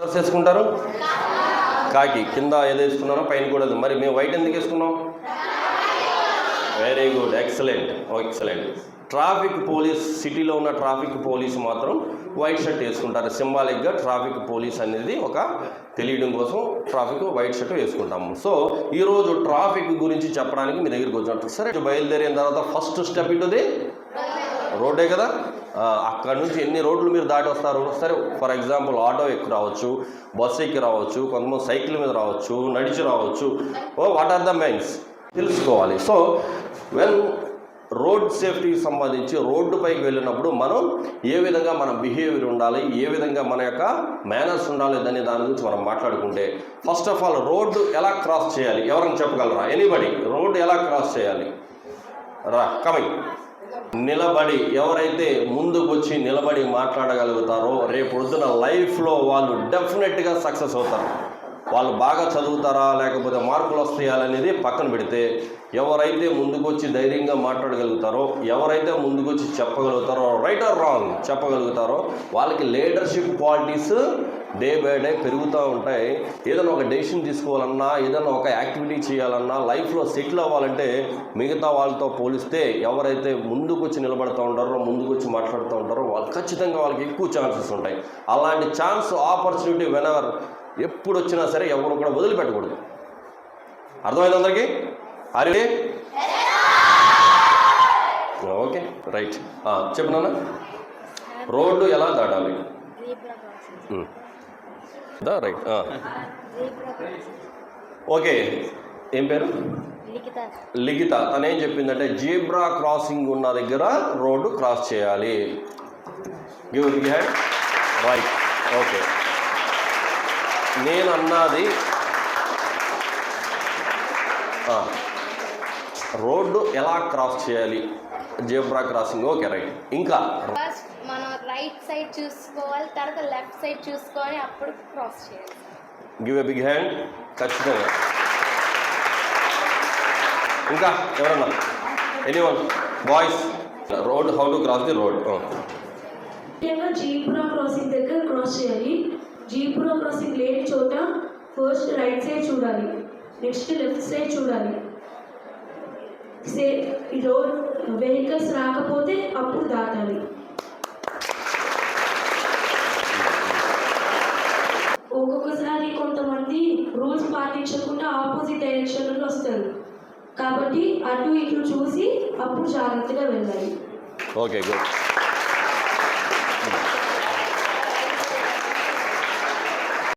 Dress వేసుకుంటారు కాకి కింద ఏదో వేసుకున్నారో పైన కూడా మరి మేము వైట్ ఎందుకు వేసుకున్నాం? Very good excellent excellent traffic police సిటీలో ఉన్న ట్రాఫిక్ పోలీస్ మాత్రం వైట్ షర్ట్ వేసుకుంటారు. సింబాలిక్గా ట్రాఫిక్ పోలీస్ అనేది ఒక తెలియడం కోసం ట్రాఫిక్ వైట్ షర్ట్ వేసుకుంటాము సో ఈరోజు ట్రాఫిక్ గురించి చెప్పడానికి మీ దగ్గరికి వచ్చినట్టు సరే బయలుదేరిన తర్వాత ఫస్ట్ స్టెప్ ఇంటుంది రోడ్డే కదా? అక్కడ నుంచి ఎన్ని రోడ్లు మీరు దాటి వస్తారు? సరే ఫర్ ఎగ్జాంపుల్ ఆటో ఎక్కి రావచ్చు బస్సు ఎక్కి రావచ్చు కొంతమంది సైకిల్ మీద రావచ్చు నడిచి రావచ్చు. Oh what are the mains తెలుసుకోవాలి. సో వెన్ రోడ్ సేఫ్టీకి సంబంధించి రోడ్డుపైకి వెళ్ళినప్పుడు మనం ఏ విధంగా మన బిహేవియర్ ఉండాలి ఏ విధంగా మన యొక్క మేనర్స్ ఉండాలి అనే దాని గురించి మనం మాట్లాడుకుంటే ఫస్ట్ ఆఫ్ ఆల్ రోడ్డు ఎలా క్రాస్ చేయాలి? ఎవరైనా చెప్పగలరా? ఎనీబడి రోడ్డు ఎలా క్రాస్ చేయాలి? రా కమింగ్ నిలబడి ఎవరైతే ముందుకు వచ్చి నిలబడి మాట్లాడగలుగుతారో రేపు పొద్దున లైఫ్లో వాళ్ళు డెఫినెట్గా సక్సెస్ అవుతారు. వాళ్ళు బాగా చదువుతారా లేకపోతే మార్కులు వస్తాయా అనేది పక్కన పెడితే ఎవరైతే ముందుకొచ్చి ధైర్యంగా మాట్లాడగలుగుతారో ఎవరైతే ముందుకొచ్చి చెప్పగలుగుతారో రైట్ ఆర్ రాంగ్ చెప్పగలుగుతారో వాళ్ళకి leadership qualities day by day పెరుగుతూ ఉంటాయి. ఏదైనా ఒక డెసిషన్ తీసుకోవాలన్నా ఏదైనా ఒక యాక్టివిటీ చేయాలన్నా లైఫ్లో సెటిల్ అవ్వాలంటే మిగతా వాళ్ళతో పోలిస్తే ఎవరైతే ముందుకు వచ్చి నిలబడుతూ ఉంటారో ముందుకు వచ్చి మాట్లాడుతూ ఉంటారో వాళ్ళు ఖచ్చితంగా వాళ్ళకి ఎక్కువ ఛాన్సెస్ ఉంటాయి. అలాంటి ఛాన్స్ ఆపర్చునిటీ వెనవర్ ఎప్పుడు వచ్చినా సరే ఎవరు కూడా వదిలిపెట్టకూడదు. అర్థమైంది అందరికీ? అరే ఓకే రైట్ చెప్పు నాన్న. రోడ్డు ఎలా దాటాలి? ఉమ్. దా రైట్. జీబ్రా క్రాసింగ్ ఓకే ఏం పేరు? లిఖిత. తను ఏం చెప్పిందంటే జీబ్రా క్రాసింగ్ ఉన్న దగ్గర రోడ్డు క్రాస్ చేయాలి. గివ్ హ్యాండ్ రైట్ ఓకే నేను అన్నది రోడ్డు ఎలా క్రాస్ చేయాలి? Zebra crossing okay right. ఇంకా ఫస్ట్ మనం రైట్ సైడ్ చూసుకోవాలి తర్వాత లెఫ్ట్ సైడ్ చూసుకొని అప్పుడు క్రాస్ చేయాలి. గివ్ ఎ బిగ్ హ్యాండ్ ఖచ్చితంగా. ఇంకా ఎవరన్నా? Any one boys road how to cross the road ముఖ్యంగా జీబ్రా క్రాసింగ్ దగ్గర క్రాస్ చేయాలి. జీబ్రా క్రాసింగ్ లేని చోట ఫస్ట్ రైట్ సైడ్ చూడాలి. నెక్స్ట్ లెఫ్ట్ సైడ్ చూడాలి. సే రోడ్ వెహికల్స్ రాకపోతే అప్పుడు దాటాలి ఒక్కొక్కసారి కొంతమంది రూల్స్ పాటించకుండా ఆపోజిట్ డైరెక్షన్లో వస్తారు. కాబట్టి అటు ఇటు చూసి అప్పుడు జాగ్రత్తగా వెళ్ళాలి. Okay good.